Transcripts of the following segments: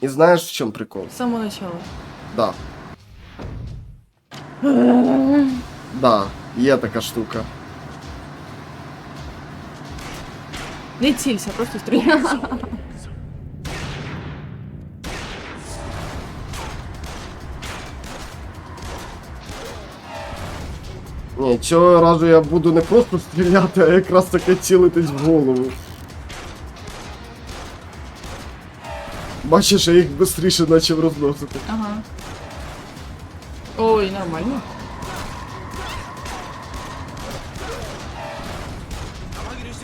І знаєш, в чому прикол? З самого начала. Да. Да, є така штука. Не цілься, просто стріляй. Ні, цього разу я буду не просто стріляти, а якраз таки цілитись в голову. Бачиш, я їх швидше почав розносити. Ага. Ой, нормально.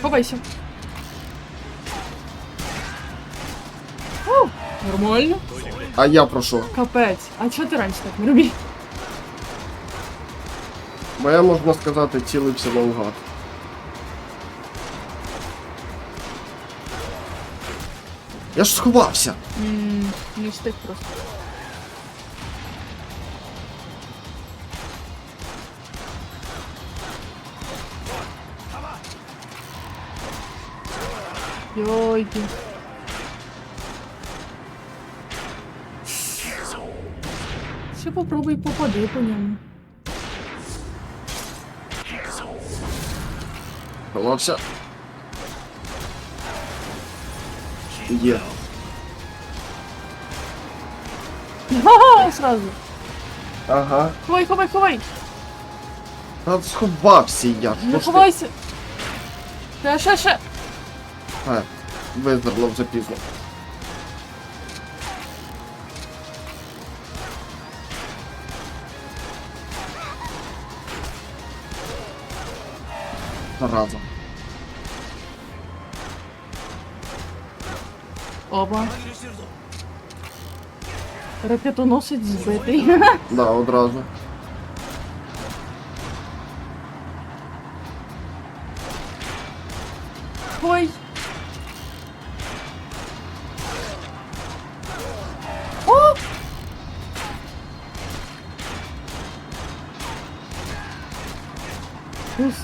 Ховайся. О, нормально. А я про що? Капець. А чого ти раніше так не робив? Бо я, можна сказати, цілився наугад. Я ж сховався. Ммм, не встиг просто. Йойки. Ще попробуй попади по ньому. Сховався. Є. Ага, сразу. Ага. Ховай, ховай, ховай. Та сховався я. Ну Що ж ти? ховайся. Ще, ще, ще. Е, Визирнув запізно. Зараза. Оба. Ракетоносець збитий. Да, одразу. Ой. О! Уф.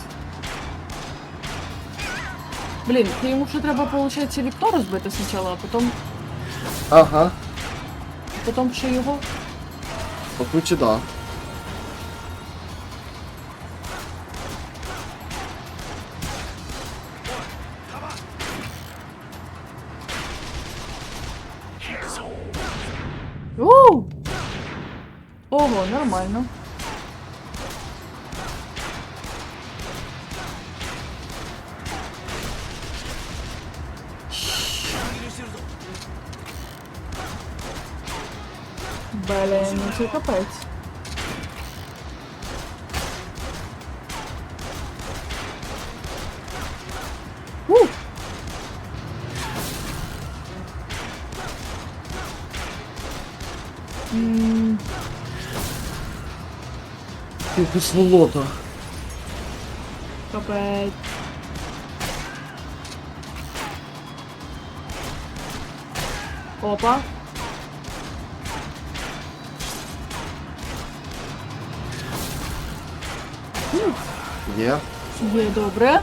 Блін, ти йому ще треба, виходить, вікно розбити спочатку, а потім, Ага. Потім ще його. По ключі, да. Ого, нормально. Це капець. Ух! М, Ти кислолота. Капець. Опа. Є. Є добре.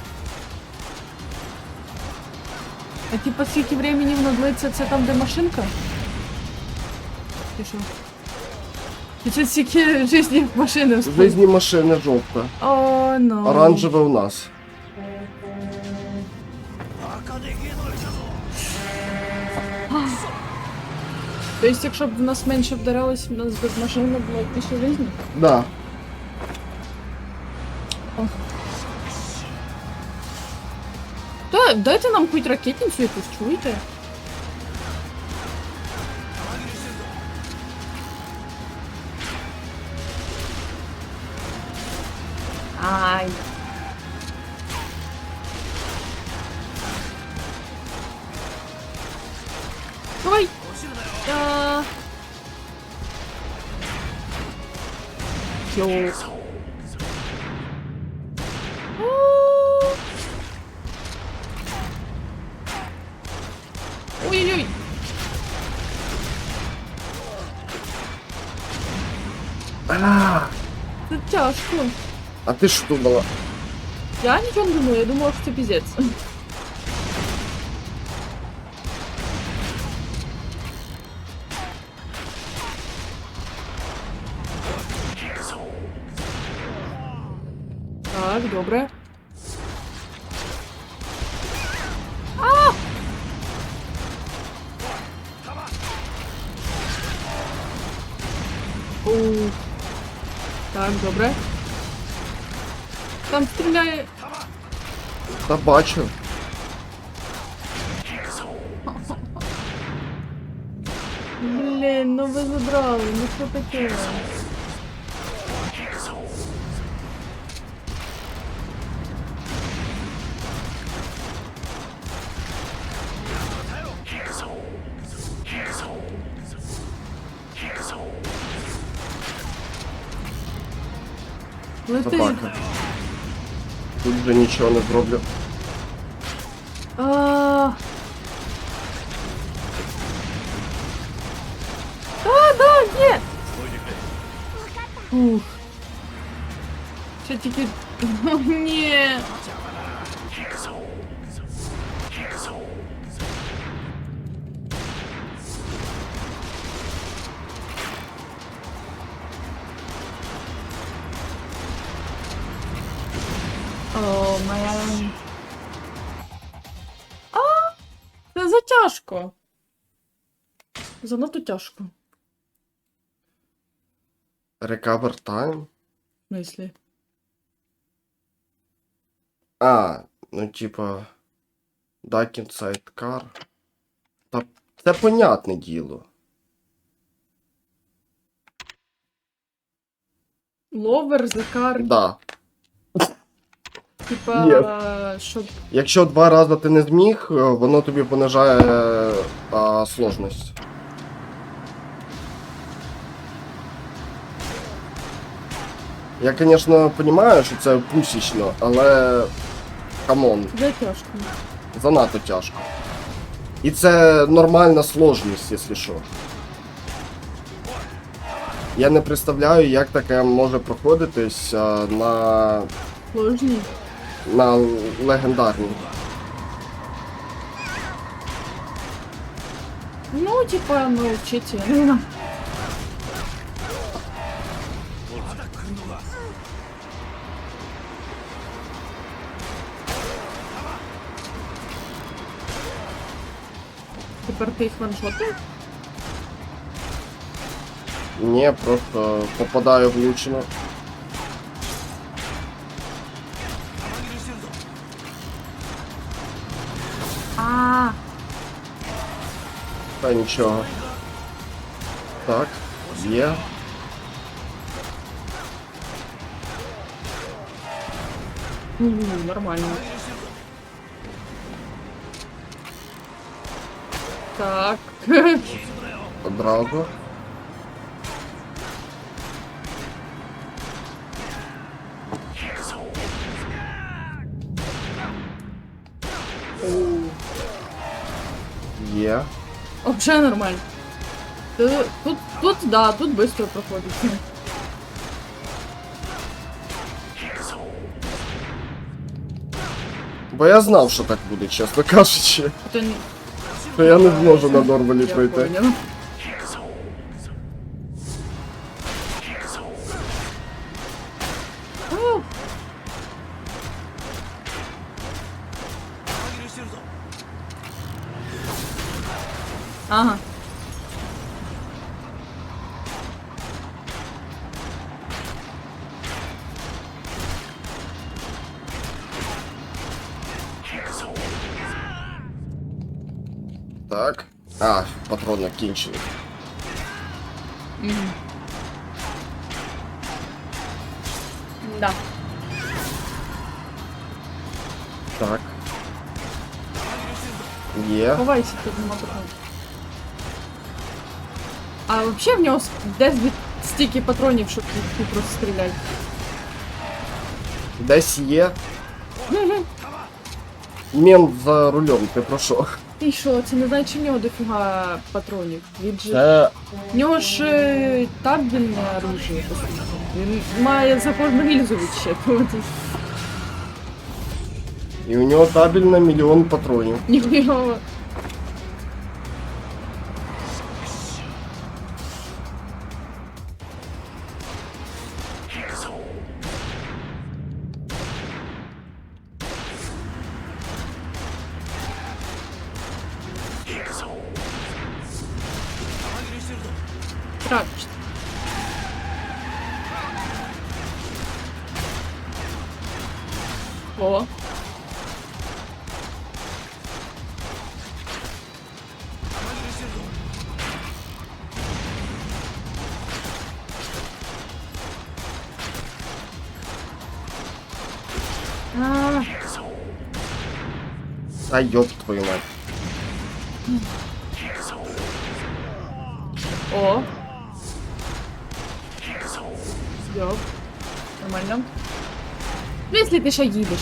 А типа скільки времени воно длиться, це там, де машинка? Чи що? Чи це скільки житті машини В жизни машини жовта. О, ну. Оранжеве у нас. Тобто, якщо б в нас менше вдарилось, в нас би машина була більше житті? Да. Дайте нам хоч ракетницю якусь, чуєте? Це тяжко. а ты что думала? Я ничего не думаю, я думала, что пиздец. Бачу. Блін, ну ви задрали, ну що таке? Лети. Собака. Тут вже нічого не зроблю. Тільки. О, ні. О, моя. А! Це затяжко. Занадто тяжко. Recover time? В смислі. А, ну типа. Duck inside car. Та це понятне діло. Ловер, закар, Да. типа, щоб. Якщо два рази ти не зміг, е, воно тобі понижає е, а, сложність. Я, звісно, розумію, що це пусічно, але камон, Це тяжко. занадто тяжко. І це нормальна сложність, якщо що. Я не представляю, як таке може проходитись а, на, Сложні. на легендарній. Ну, типа, ну, Тепер ти їх ваншотив? Ні, просто попадаю влучно. А, Та нічого. Так, є. ну, нормально. Так. Одразу. Є. Вообще нормально. Ти- Тут, тут, да, тут быстро проходить. Бо я знав, що так буде, чесно кажучи. Не... Я не зможу на нормалі пройти. Так. А, патрони кінчені. Мгм. Да. Так. Є. Ховайся, тут нема патронів. А вообще в нього с- десь від стільки патронів, щоб їх тут розстріляти. Десь є. Мент за рулем, ти про що? Ти що, це не значить, що в нього дофіга патронів. Він же... Це В нього ж е, табельне оружие, по суті. Він має за кожну гільзу відщепувати. І у нього табель на мільйон патронів. Ніхто. Трапічно. О. А ёб твою мать. О. Если ты ще їдеш.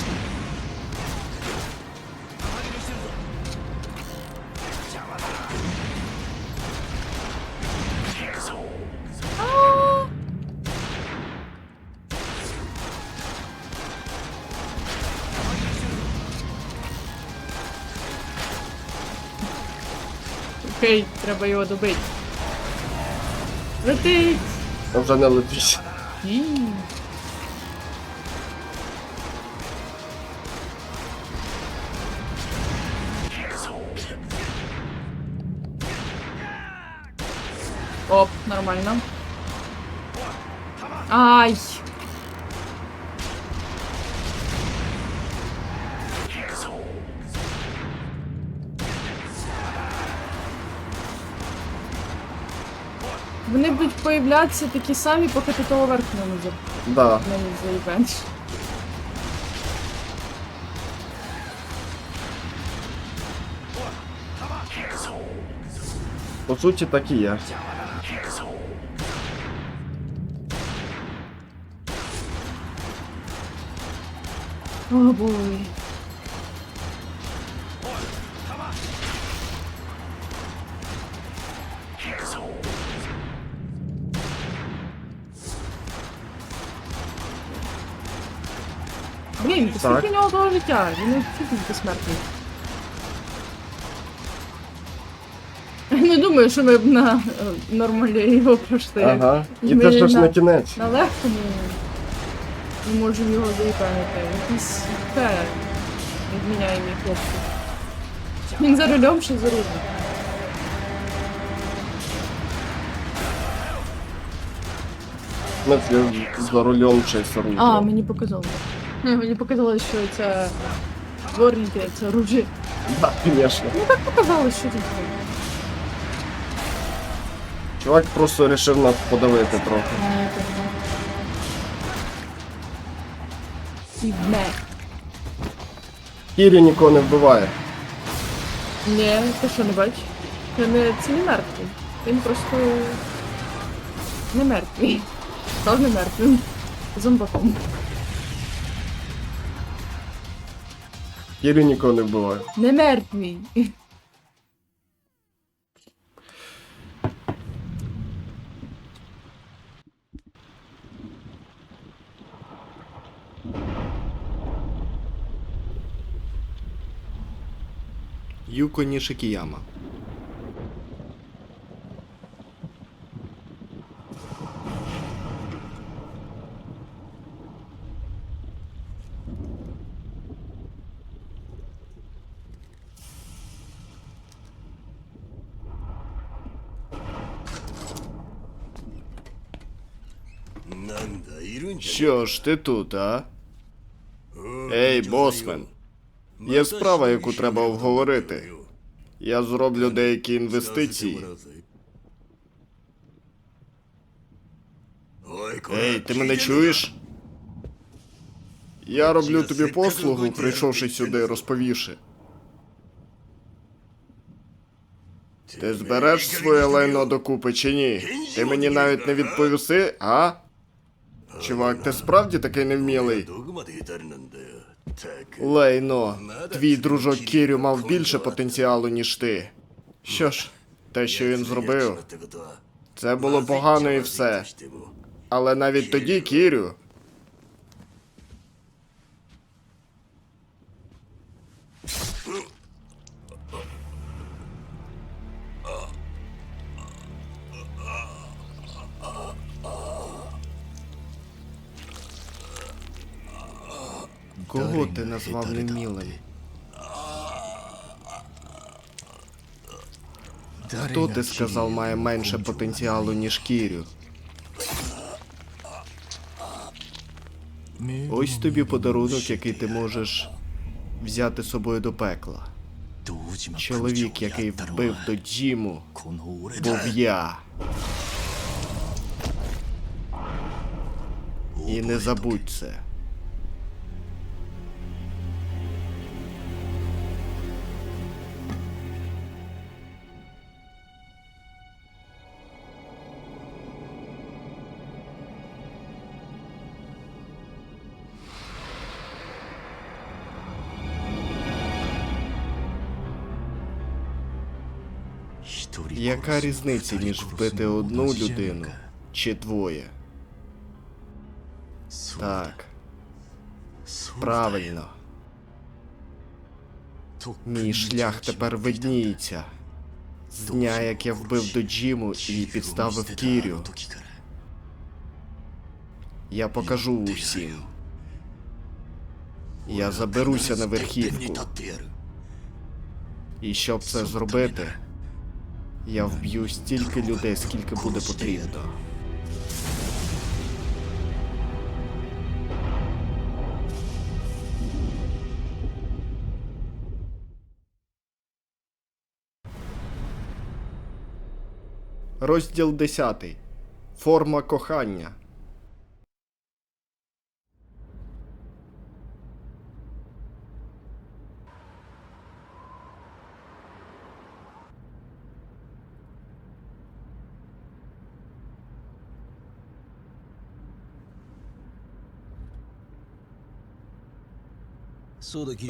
Окей, треба його добити. Летить! Вже не летиш. Нормально. Ай! Вони будуть появлятися такі самі, поки ти того верх не за- Да. не заїбеш. По суті, так і є. О, бой. Блін, Так. скільки в нього того життя? Він не чуть безсмертний. Не думаю, що ми б на е, нормалі його пройшли. Ага. І Ми це ж ж на- кінець. На легкому ми можемо його заїпанити. Якийсь те відміняємі хлопці. Він за рулем чи за рулем? Ми за рулем чи за рулем. А, мені показалось. Ні, Мені показалось, що це дворники, це оружие. Да, звісно. Ну так показалось, що тут. Чувак просто вирішив нас подавити трохи. І. Кірі нікого не вбиває. Ні, ти що не бачиш? Це не, це не мертвий. Він просто не мертвий. Став не мертвим. Зомбаком. Кірі нікого не вбиває. Не мертвий. Юко Нішикіяма. Що ж ти тут, а? Ей, босмен. Є справа, яку треба обговорити. Я зроблю деякі інвестиції. Ей, ти мене чуєш? Я роблю тобі послугу, прийшовши сюди, розповівши. Ти збереш своє лайно докупи чи ні? Ти мені навіть не відповіси, а? Чувак, ти справді такий невмілий? Лайно, твій дружок Кірю мав більше потенціалу, ніж ти. Що ж, те, що він зробив, це було погано і все. Але навіть тоді, Кірю. Кого ти назвав невмілим? Хто ти сказав має менше потенціалу, ніж Кірю? Ось тобі подарунок, який ти можеш взяти з собою до пекла. Чоловік, який вбив до Джіму, був я. І не забудь це. Яка різниця між вбити одну людину чи двоє? Так, правильно. Мій шлях тепер видніється. З дня, як я вбив до Джиму і підставив Кірю, я покажу усім. Я заберуся на верхівку. І щоб це зробити, я вб'ю стільки людей, скільки буде потрібно. Розділ 10. Форма кохання.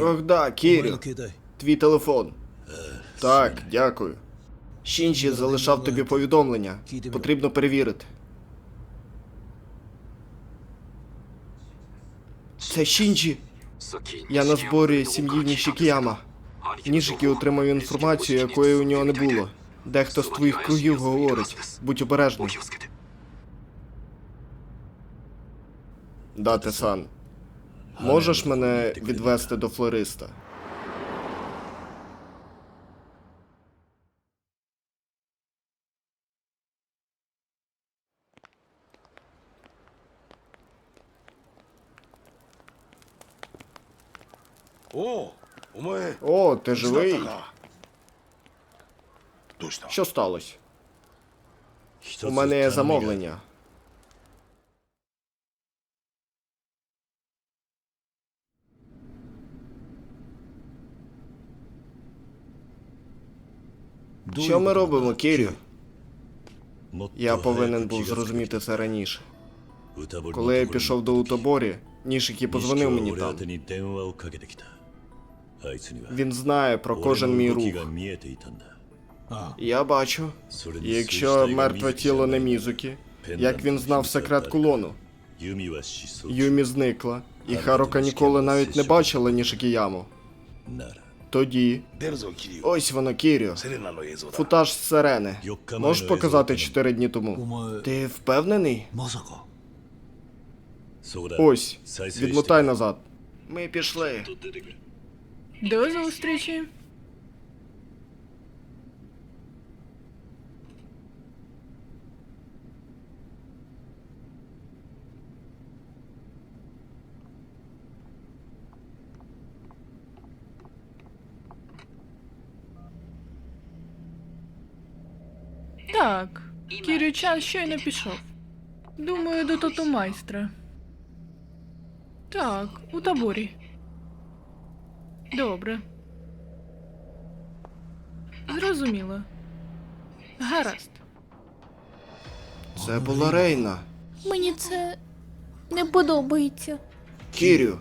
Ох да, Кірю, твій телефон. Так, дякую. Шінджі залишав тобі повідомлення. Потрібно перевірити. Це Шінджі. Я на зборі сім'ї Нішікіяма. Нішики отримав інформацію, якої у нього не було. Дехто з твоїх кругів говорить. Будь обережний. Дате сан. Можеш мене відвести до флориста? О, у мене. О, ти живий? Що сталося? У мене є замовлення. Що ми робимо, Кірю? Я повинен був зрозуміти це раніше. Коли я пішов до Утоборі, Нішики позвонив мені там. Він знає про кожен мій рух. Я бачу. Якщо мертве тіло не Мізуки, як він знав секрет кулону? Юмі зникла, і Харука ніколи навіть не бачила Нішикіяму. Тоді. Ось воно, Кіріо. Футаж з сирени. Можеш показати чотири дні тому? Ти впевнений? Ось. Відмотай назад. Ми пішли. До зустрічі. Так, Кірючан щойно пішов. Думаю, до тату-майстра. Так, у таборі. Добре. Зрозуміло. Гаразд. Це була Рейна. Мені це не подобається. Кірю.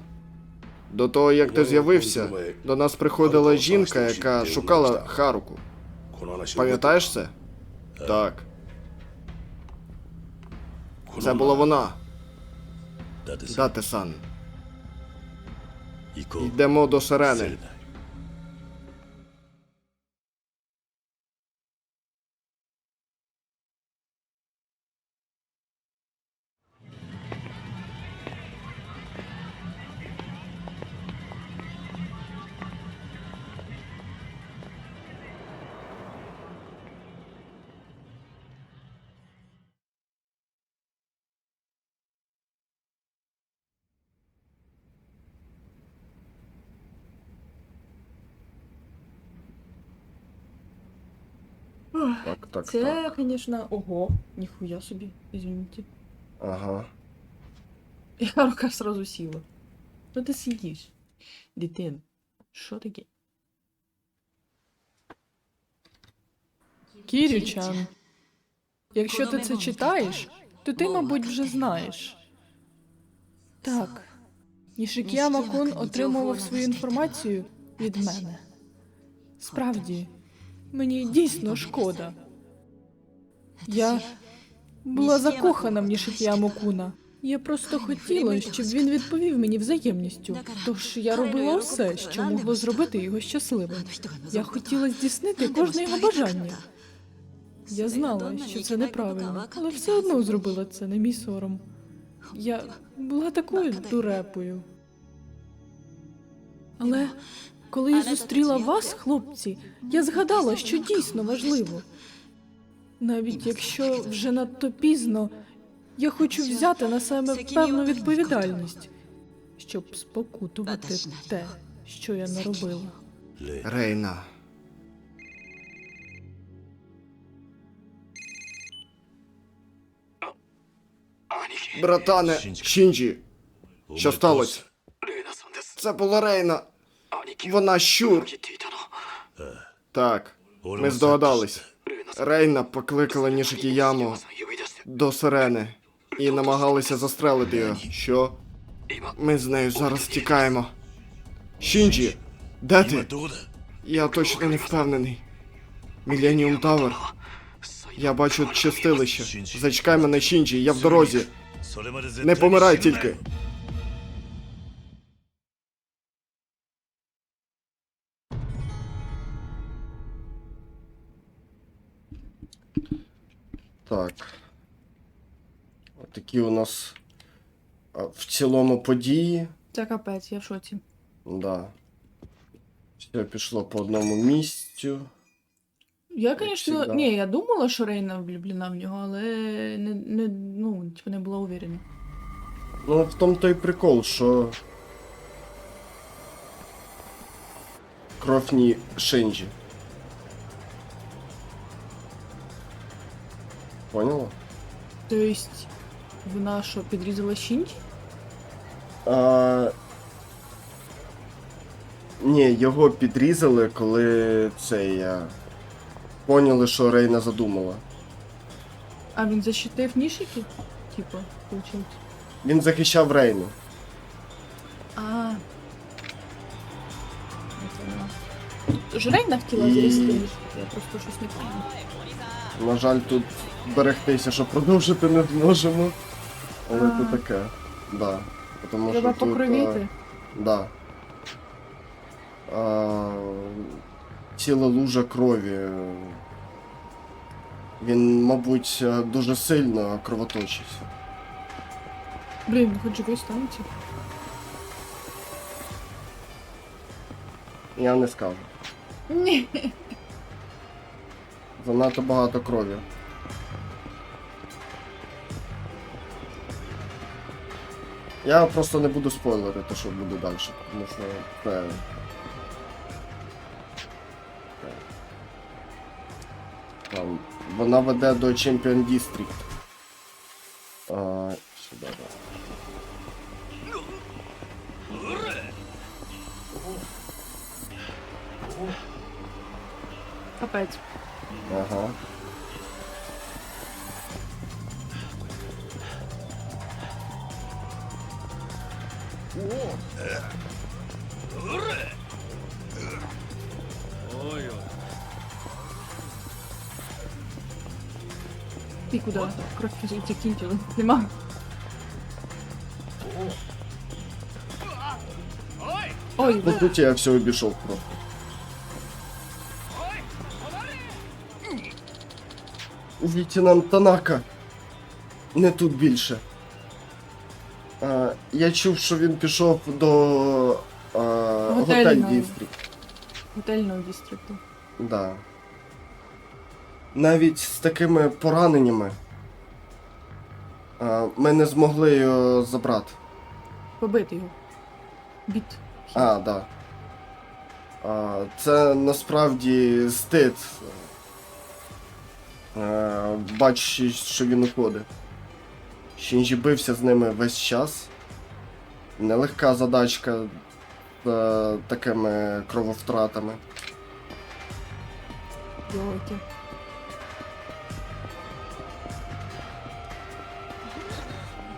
До того, як ти з'явився, до нас приходила жінка, яка шукала Харуку. Пам'ятаєш це? Так. Це була вона. Дати сан. Йдемо до сирени. Так, так, Це, так. звісно, ого, ніхуя собі, извините. Ага. Я рука сразу сіла. Ну ти сидиш. Дитин. Що таке? Кірючан, якщо ти це читаєш, то ти, мабуть, вже знаєш. Так, Нішикіяма Кун отримував свою інформацію від мене. Справді, мені дійсно шкода. Я була закохана в Нішикіяму Куна. Я просто хотіла, щоб він відповів мені взаємністю. Тож я робила все, що могло зробити його щасливим. Я хотіла здійснити кожне його бажання. Я знала, що це неправильно, але все одно зробила це, не мій сором. Я була такою дурепою. Але коли я зустріла вас, хлопці, я згадала, що дійсно важливо. Навіть якщо вже надто пізно, я хочу взяти на себе певну відповідальність, щоб спокутувати те, що я наробила. Рейна. Братане, Шінджі, що сталося? Це була Рейна. Вона щур. Так, ми здогадались. Рейна покликала Нішикіяму до сирени і намагалися застрелити його. Що? Ми з нею зараз тікаємо. Шінджі, де ти? Я точно не впевнений. Міленіум Тавер. Я бачу чистилище. Зачекай мене, Шінджі, я в дорозі. Не помирай тільки. Так. Такі у нас в цілому події. Це капець, я в шоці. Да. Все пішло по одному місцю. Я, звісно, ні, я думала, що Рейна влюблена в нього, але не, не, ну, типу, не була уверена. Ну, в тому той прикол, що. Кровні Шенджі. Поняла? Тобто, вона що, підрізала щінь? А... Ні, його підрізали, коли цей. А... Поняли, що Рейна задумала. А він защитив нішики? Типу, виходить. Він захищав Рейну. А. Я поняла. Тож Рейна хотіла зрізати нішики, я просто щось не пам'ятаю. На жаль, тут берегтися, що продовжити не зможемо. Але А. це таке. Да. Тому Треба що тут, покровіти. а, Да. А, ціла лужа крові. Він, мабуть, е, дуже сильно кровоточить. Блін, хоч живий станеться. Я не скажу. Ні. Занадто багато крові. Я просто не буду спойлерити, що буде далі, тому що це. Там, вона веде до Champion District. Закінчила. Нема. Ой, Ну тут я все обійшов просто. Лейтенант Танака. Не тут більше. А, я чув, що він пішов до а, готель Готельного. Дістрікт. готельного дістрикту. Да. Навіть з такими пораненнями а, ми не змогли його забрати. Побити його. Біт. А, да. А, це насправді стид. Бачачи, що він уходить. Шінджі бився з ними весь час. Нелегка задачка з е, такими крововтратами. Йолки.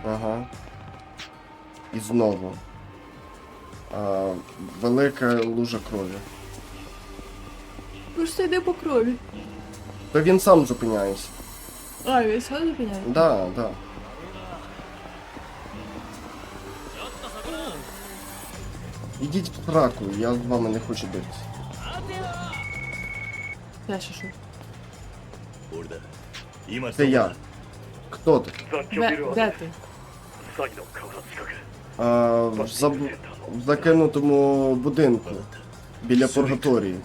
Ага. І знову. А, Велика лужа крові. Ну ж йде по крові. Та він сам зупиняється. А, він сам зупиняється? Да, да. Ідіть в траку, я з вами не хочу битися. Я що? Це я. Хто ти? Де, де ти? В заб... закинутому будинку біля пургаторії.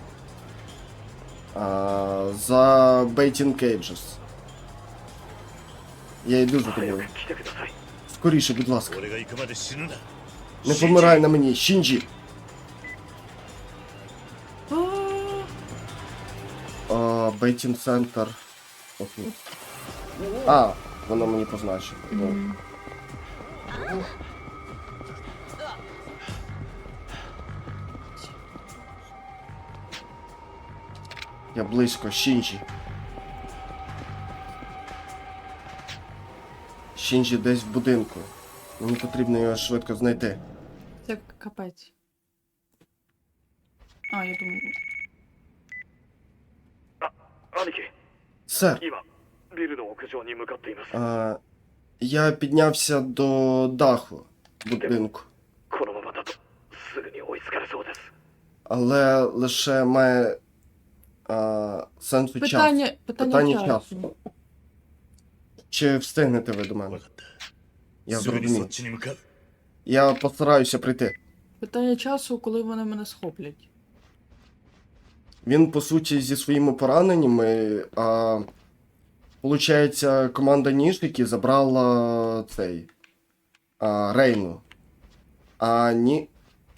А, за Бейтін Кейджес. Я йду за тобою. Скоріше, будь ласка. Не помирай на мені, Шінджі. А, Бейтін центр. Отут. А, воно мені позначило. Mm. Я близько, Шінджі. Шінджі десь в будинку. Мені потрібно його швидко знайти. Це капець. А, я думаю. Сер. А, я піднявся до даху будинку. Але лише має а, сенсу питання, часу. Питання, питання часу. Чи встигнете ви до мене? Я зрозумів. Я постараюся прийти. Питання часу, коли вони мене схоплять. Він, по суті, зі своїми пораненнями. а... получається, команда Ніжники забрала цей а, Рейну. А ні.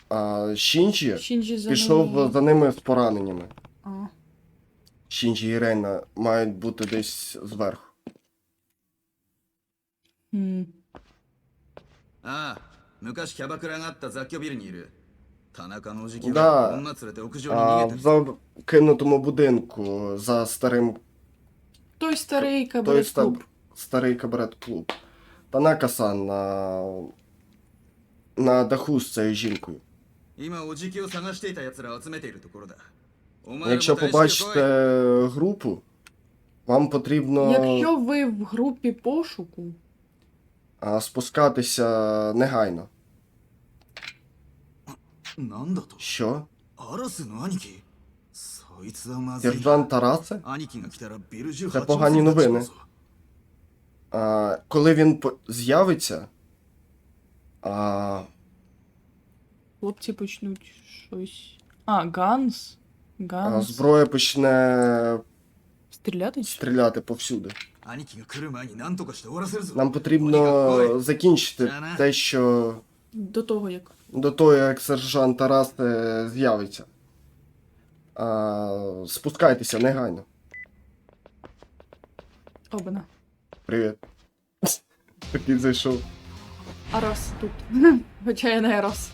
А Шінджі Шінджі за пішов ними- за ними з пораненнями. А, Шінджі і Рейна мають бути десь зверху. хм. ああ昔キャバクラがあった雑居ビルにいる田中のおじきだが女連れて屋上に А, 逃げて в る закинутому будинку за старим той старий кабарет-клуб. Старий кабарет-клуб. Танака-сан на на даху з цією жінкою. Якщо побачите групу, вам потрібно. Якщо ви в групі пошуку, спускатися негайно. Що? Сержант Тарасе? 兄貴が来たらビル中 Це 八 погані 王子になっちまう новини. ぞ А, коли він по- з'явиться, а, хлопці почнуть щось. А, Ганс. а, Ганс. зброя почне Стріляти? чи? стріляти повсюди. 兄貴が来る前に何とかして終わらせるぞ Нам потрібно закінчити те, що До того як. до того, як сержант Тарас е, з'явиться. А, спускайтеся негайно. Обана. Привіт. Такий зайшов. Арос тут. Хоча я не Арос.